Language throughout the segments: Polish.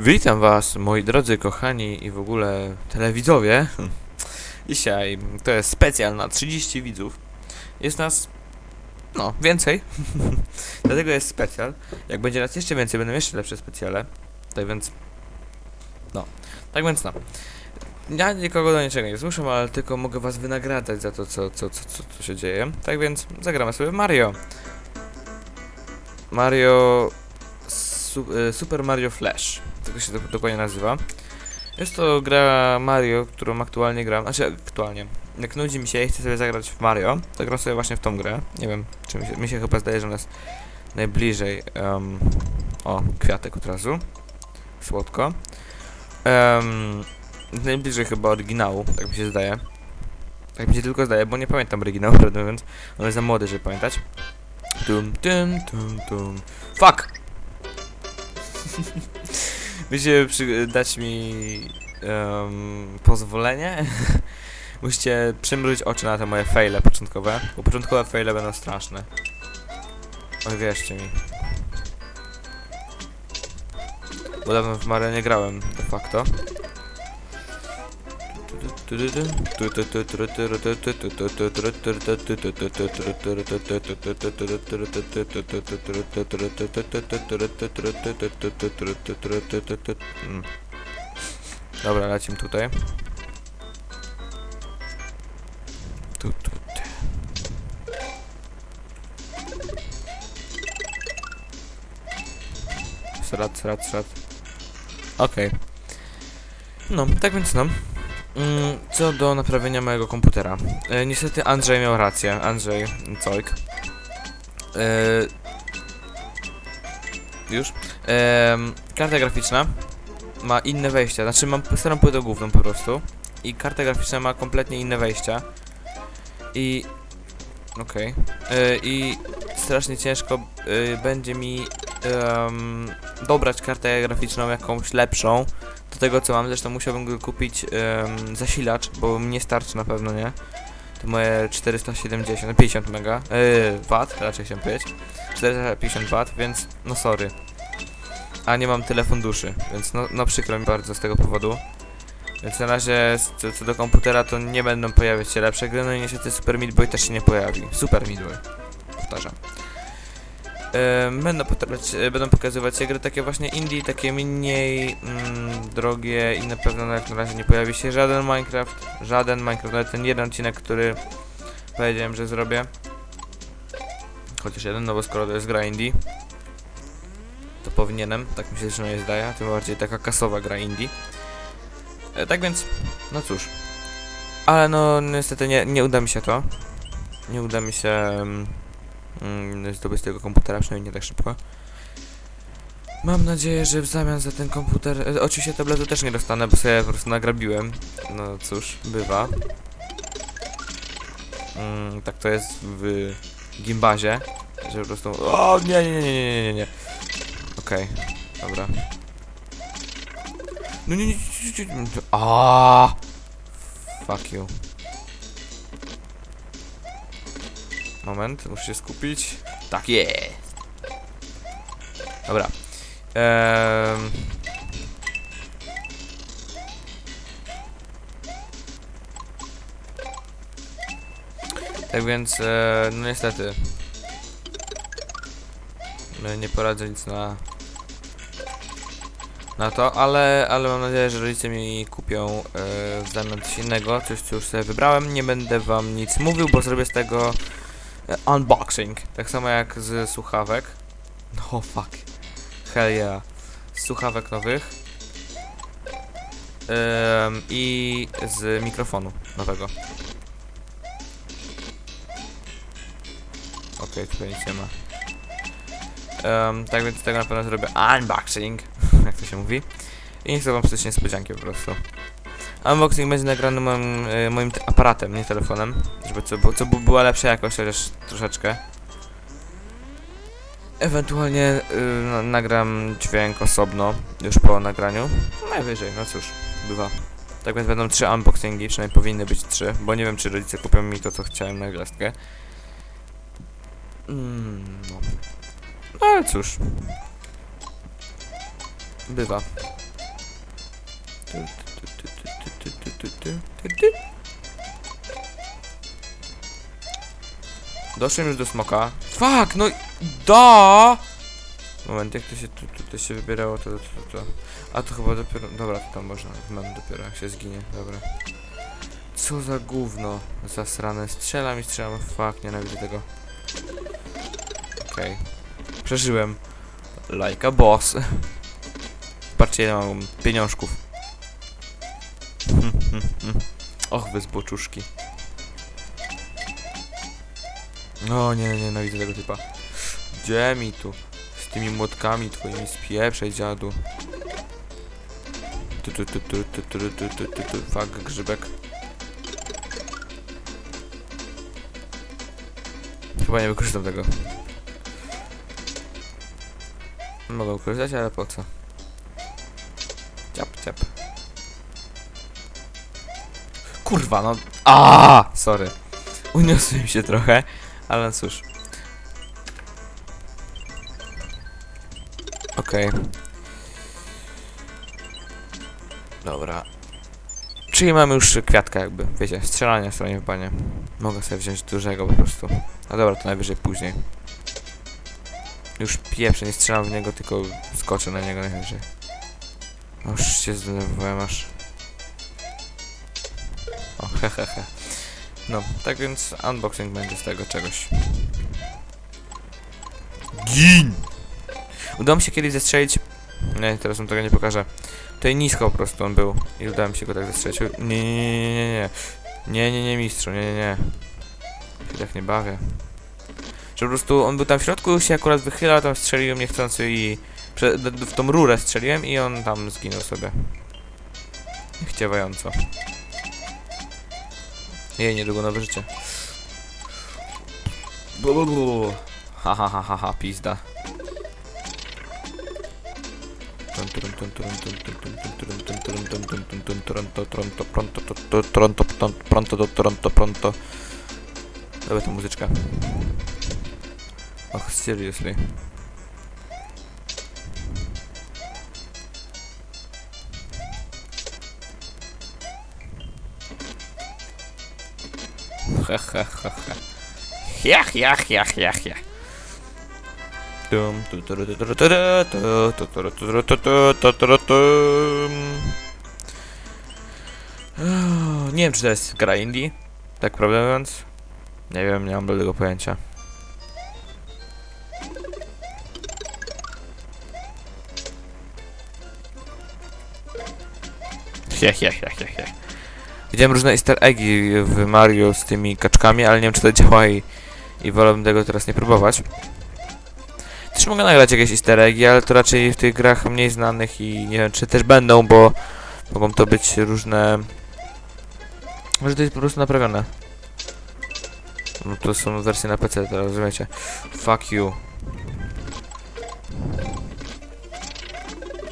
Witam was, moi drodzy kochani i w ogóle telewidzowie. Dzisiaj to jest specjal na 30 widzów. Jest nas, no, więcej. Dlatego jest specjal. Jak będzie nas jeszcze więcej, będą jeszcze lepsze specjale. Tak więc, no. Tak więc, no. Ja nikogo do niczego nie zmuszam, ale tylko mogę was wynagradzać za to, co, co, co, co, co się dzieje. Tak więc, zagramy sobie Mario. Mario... Su e, Super Mario Flash. Tak się dokładnie nazywa. Jest to gra Mario, którą aktualnie gram. Znaczy, aktualnie. Jak nudzi mi się i chcę sobie zagrać w Mario, to gram sobie właśnie w tą grę. Nie wiem, czy mi się, mi się chyba zdaje, że ona jest najbliżej. em, o, kwiatek od razu. Słodko. Um, najbliżej chyba oryginału, tak mi się zdaje. Tak mi się tylko zdaje, bo nie pamiętam oryginału, prawdę mówiąc. On jest za młody, żeby pamiętać. Tum, tum, tum, tum. Fuck! Musicie przy, dać mi em, pozwolenie. Musicie przymrużyć oczy na te moje faile początkowe, bo początkowe faile będą straszne. Oj, wierzcie mi. Bo dawno w Mario nie grałem, de facto. Dobra, lecimy tutaj. Tu, tu, tu. Srat, srat, srat. Okej. No, tak więc no. Mm, co do naprawienia mojego komputera. E, niestety Andrzej miał rację. Andrzej Cojk. E, już. Em, karta graficzna ma inne wejścia. Znaczy mam starą płytę główną po prostu. I karta graficzna ma kompletnie inne wejścia. I... Okej. E, I strasznie ciężko e, będzie mi dobrać kartę graficzną jakąś lepszą do tego co mam, zresztą musiałbym kupić em, zasilacz, bo mi nie starczy na pewno, nie? To moje 470, 50 mega, yy, watt, raczej chciałem powiedzieć, 450 watt, więc no sorry. A nie mam tyle funduszy, więc no, no przykro mi bardzo z tego powodu. Więc na razie co, co do komputera to nie będą pojawiać się lepsze gry, no i niestety Super Meat Boy też się nie pojawi. Super Meat Boy, powtarzam. Em, Będą, e, będą pokazywać się gry takie właśnie indie, takie mniej mm, drogie i na pewno jak na razie nie pojawi się żaden Minecraft, żaden Minecraft, nawet ten jeden odcinek, który powiedziałem, że zrobię. Chociaż jeden, no bo skoro to jest gra indie, to powinienem, tak mi się przynajmniej zdaje, tym bardziej taka kasowa gra indie. E, tak więc, no cóż. Ale no niestety nie, nie uda mi się to. Nie uda mi się... mm, zdobyć tego komputera, przynajmniej nie tak szybko. Mam nadzieję, że w zamian za ten komputer... E, oczywiście tabletu też nie dostanę, bo sobie po prostu nagrabiłem. No cóż, bywa. Mm, tak to jest w gimbazie, że po prostu... O nie, nie, nie, nie, nie, nie, nie. Okej, dobra. No nie, nie, nie, nie, nie. Fuck you. Moment, muszę się skupić. Tak jest. Dobra. Ehm. Tak więc, e, no niestety. Nie poradzę nic na na to, ale, ale mam nadzieję, że rodzice mi kupią e, w coś innego, coś co już sobie wybrałem. Nie będę wam nic mówił, bo zrobię z tego unboxing. Tak samo jak z słuchawek. No fuck. Hell yeah. Z słuchawek nowych. Em, I z mikrofonu nowego. Okej, tutaj nic nie ma. Em, tak więc tego na pewno zrobię unboxing, jak to się mówi. I nie chcę wam przecież niespodzianki po prostu. Unboxing będzie nagrany moim, e, moim te- aparatem, nie telefonem. Żeby co, co by była lepsza jakość, chociaż troszeczkę. Ewentualnie y, na- nagram dźwięk osobno, już po nagraniu. Najwyżej, no cóż, bywa. Tak więc będą trzy unboxingi, przynajmniej powinny być trzy, bo nie wiem czy rodzice kupią mi to co chciałem na gwiazdkę. Mm, no. No ale cóż. Bywa. Doszłem już do smoka. Fuck, no da! Moment, jak to się tu, tu się wybierało, to, to, to, to. A to chyba dopiero. Dobra, to tam można. Mam dopiero jak się zginie, dobra. Co za gówno zasrane. Strzelam i strzelam. Fuck, nienawidzę tego. Okej. Przeżyłem. Like a boss. Patrzcie, ile mam pieniążków. Och, wy zboczuszki. No nie, nie, nienawidzę tego typa. Gdzie mi tu? Z tymi młotkami twoimi spieprzej dziadu. Tu, tu, tu, tu, tu, tu, tu, tu, tu, tu. Fuck, grzybek. Chyba nie wykorzystam tego. Mogę wykorzystać, ale po co? Ciap, ciap. Kurwa, no. A, Sorry. Uniosłem się trochę, ale cóż. Okej. Dobra. Czyli mamy już kwiatka jakby, wiecie, strzelanie stronie w banie. Mogę sobie wziąć dużego po prostu. A dobra, to najwyżej później. Już pierwsze nie strzelam w niego, tylko skoczę na niego najwyżej. Już się zdenerwowałem aż. Hehehe. He, he. No, tak więc unboxing będzie z tego czegoś. Gin! Udało mi się kiedyś zestrzelić... Nie, teraz wam tego nie pokażę. Tutaj nisko po prostu on był i udało mi się go tak zestrzelić. Nie, nie, nie, nie, nie. Nie, nie, nie, mistrzu, nie, nie, nie. Się tak nie bawię. Że po prostu on był tam w środku, się akurat wychylał, tam strzeliłem niechcący i... W tą rurę strzeliłem i on tam zginął sobie. Chciewająco. Jej, niedługo nowe życie. Bu. Ha, ha, ha, ha, ha, pizda. Dobra, ta muzyczka. Och, seriously. ha, ha, ha, ha. Jach, jach, jach, jach, jach. Nie wiem, czy to jest gra indie, tak prawdę mówiąc. Nie wiem, nie mam bladego pojęcia. Jach, jach, jach, jach, jach. Widziałem różne easter eggi w Mario z tymi kaczkami, ale nie wiem, czy to działa i, i wolałbym tego teraz nie próbować. Też mogę nagrać jakieś easter eggi, ale to raczej w tych grach mniej znanych i nie wiem, czy też będą, bo mogą to być różne... Może to jest po prostu naprawione. No to są wersje na PC, to rozumiecie. Fuck you.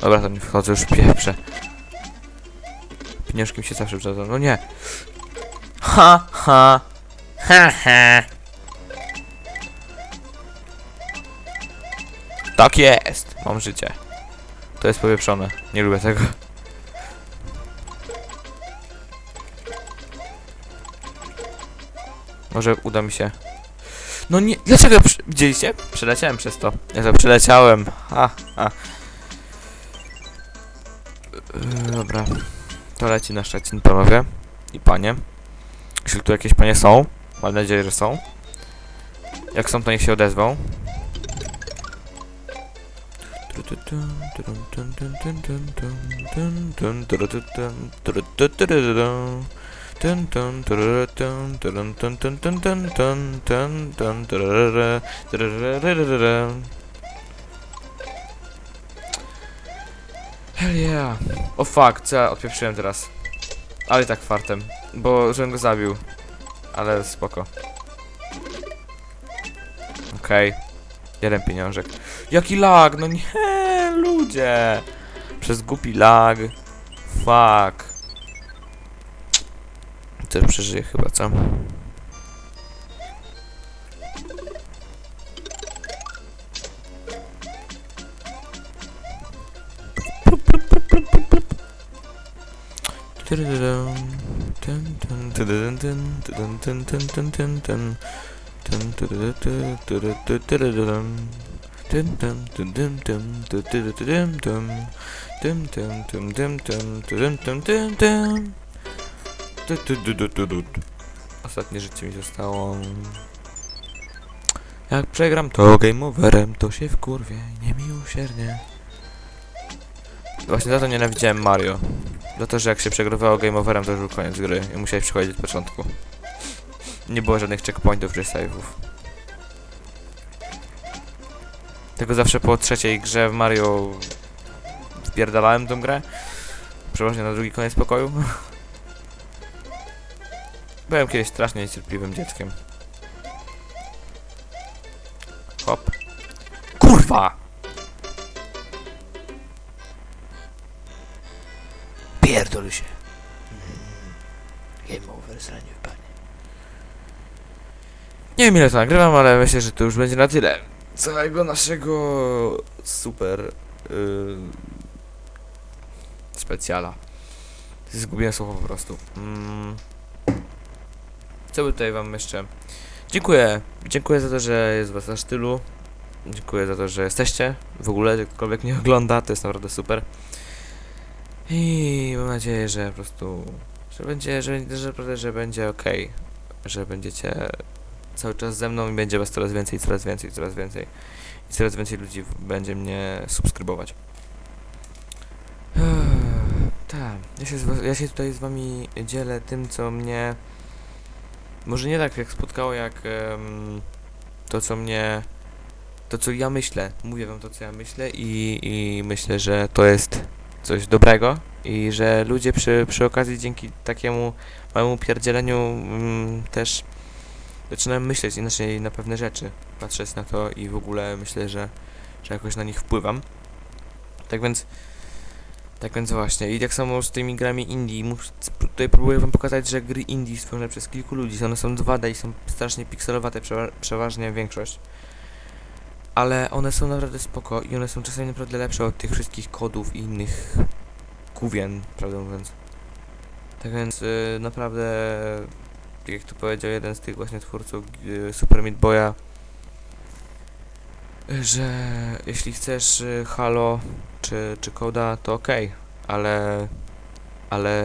Dobra, tam nie wchodzę, już pieprze. Pieniążki mi się zawsze przydadzą. No nie. Ha, ha. Ha, ha. Tak jest. Mam życie. To jest powieprzone. Nie lubię tego. Może uda mi się. No nie. Dlaczego? ja Widzieliście? Przeleciałem przez to. Ja to przeleciałem. Ha, ha. Yy, dobra. To leci na Szczecin, panowie i panie. Jeśli tu jakieś panie są, mam nadzieję, że są. Jak są, to niech się odezwą. Hell yeah. O fuck, co ja odpieprzyłem teraz. Ale i tak fartem, bo żebym go zabił. Ale spoko. Okej. Jeden pieniążek. Jaki lag? No nie, ludzie. Przez głupi lag. Fuck. Też przeżyję chyba, co? Ostatnie życie mi zostało. Jak przegram to game overem, to się wkurwię i niemiłosiernie. Właśnie za to nienawidziałem Mario. Za to, że jak się przegrywało game overem, to już był koniec gry i musiałeś przechodzić od początku. Nie było żadnych checkpointów czy save'ów. Tylko zawsze po trzeciej grze w Mario wpierdalałem tą grę. Przeważnie na drugi koniec pokoju. Byłem kiedyś strasznie niecierpliwym dzieckiem. Hop. Kurwa! Pierdol się. Game over, zranił panie. Nie wiem ile to nagrywam, ale myślę, że to już będzie na tyle. Całego naszego super yy, specjala. Zgubiłem słowo po prostu. Mm. Co by tutaj wam jeszcze? Dziękuję. Dziękuję za to, że jest was aż tylu. Dziękuję za to, że jesteście. W ogóle, że ktokolwiek mnie ogląda, to jest naprawdę super. I mam nadzieję, że po prostu, że będzie, że, że że będzie ok. Że będziecie cały czas ze mną i będzie was coraz więcej, coraz więcej, coraz więcej. I coraz więcej ludzi będzie mnie subskrybować. Tak, ja się, ja się tutaj z wami dzielę tym, co mnie... Może nie tak jak spotkało, jak em, to, co mnie... To, co ja myślę. Mówię wam to, co ja myślę i, i myślę, że to jest coś dobrego i że ludzie przy, przy okazji dzięki takiemu małemu pierdzieleniu mm, też zaczynałem myśleć inaczej na pewne rzeczy, patrzeć na to i w ogóle myślę, że, że jakoś na nich wpływam. Tak więc, tak więc właśnie. I tak samo z tymi grami indie. Tutaj próbuję wam pokazać, że gry indie stworzone przez kilku ludzi, one są 2D i są strasznie pikselowate, przewa- przeważnie większość. Ale one są naprawdę spoko i one są czasami naprawdę lepsze od tych wszystkich kodów i innych gówien, prawdę mówiąc. Tak więc y, naprawdę tak jak tu powiedział jeden z tych właśnie twórców y, Super Meat Boya, że jeśli chcesz y, Halo czy, czy Koda, to okej, ale ale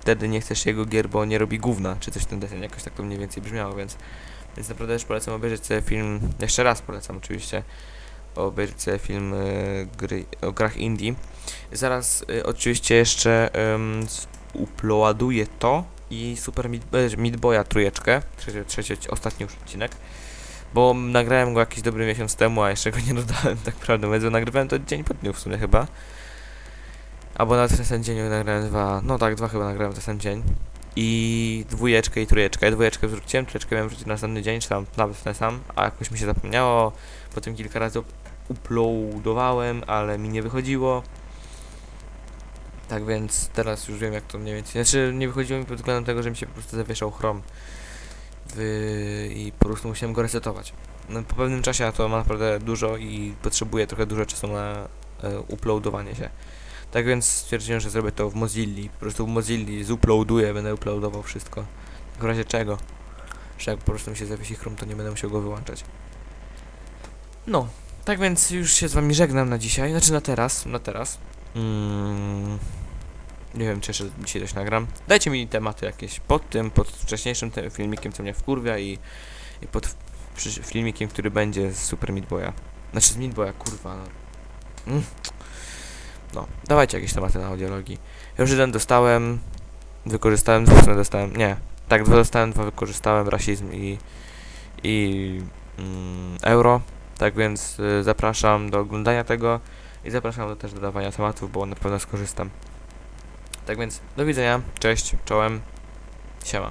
wtedy nie chcesz jego gier, bo nie robi gówna, czy coś w ten deseń, jakoś tak to mniej więcej brzmiało, więc więc naprawdę też polecam obejrzeć sobie film, jeszcze raz polecam oczywiście, obejrzeć sobie film y, gry, o grach indie. Zaraz y, oczywiście jeszcze um, uploaduję to i Super Meat, e, Meat Boya trójeczkę, trzeci, trzeci, ostatni już odcinek, bo nagrałem go jakiś dobry miesiąc temu, a jeszcze go nie dodałem, tak prawdę bo nagrywałem to dzień po dniu w sumie chyba. Albo nawet ten sam dzień nagrałem dwa, no tak, dwa chyba nagrałem ten sam dzień. I dwójeczkę i trójeczkę. Dwójeczkę wrzuciłem, trójeczkę miałem wrzucić na następny dzień, czy tam nawet ten sam, a jakoś mi się zapomniało. Potem kilka razy uploadowałem, ale mi nie wychodziło. Tak więc teraz już wiem jak to mniej więcej. Znaczy nie wychodziło mi pod względem tego, że mi się po prostu zawieszał Chrome. W... I po prostu musiałem go resetować. No, po pewnym czasie to ma naprawdę dużo i potrzebuję trochę dużo czasu na e, uploadowanie się. Tak więc stwierdziłem, że zrobię to w Mozilli. Po prostu w Mozilli zuploaduję, będę uploadował wszystko. W razie czego? Że jak po prostu mi się zawiesi Chrome, to nie będę musiał go wyłączać. No, tak więc już się z wami żegnam na dzisiaj, znaczy na teraz, na teraz. Mm, nie wiem, czy jeszcze dzisiaj coś nagram. Dajcie mi tematy jakieś pod tym, pod wcześniejszym tym filmikiem, co mnie wkurwia i, i pod filmikiem, który będzie z Super Meat Boya. Znaczy z Meat Boya, kurwa. No. Mm. No, dawajcie jakieś tematy na audiologii. Już jeden dostałem, wykorzystałem, dwa dostałem, nie. Tak, dwa dostałem, dwa wykorzystałem, rasizm i, i mm, euro. Tak więc y, zapraszam do oglądania tego i zapraszam do też dodawania tematów, bo na pewno skorzystam. Tak więc do widzenia, cześć, czołem, siema.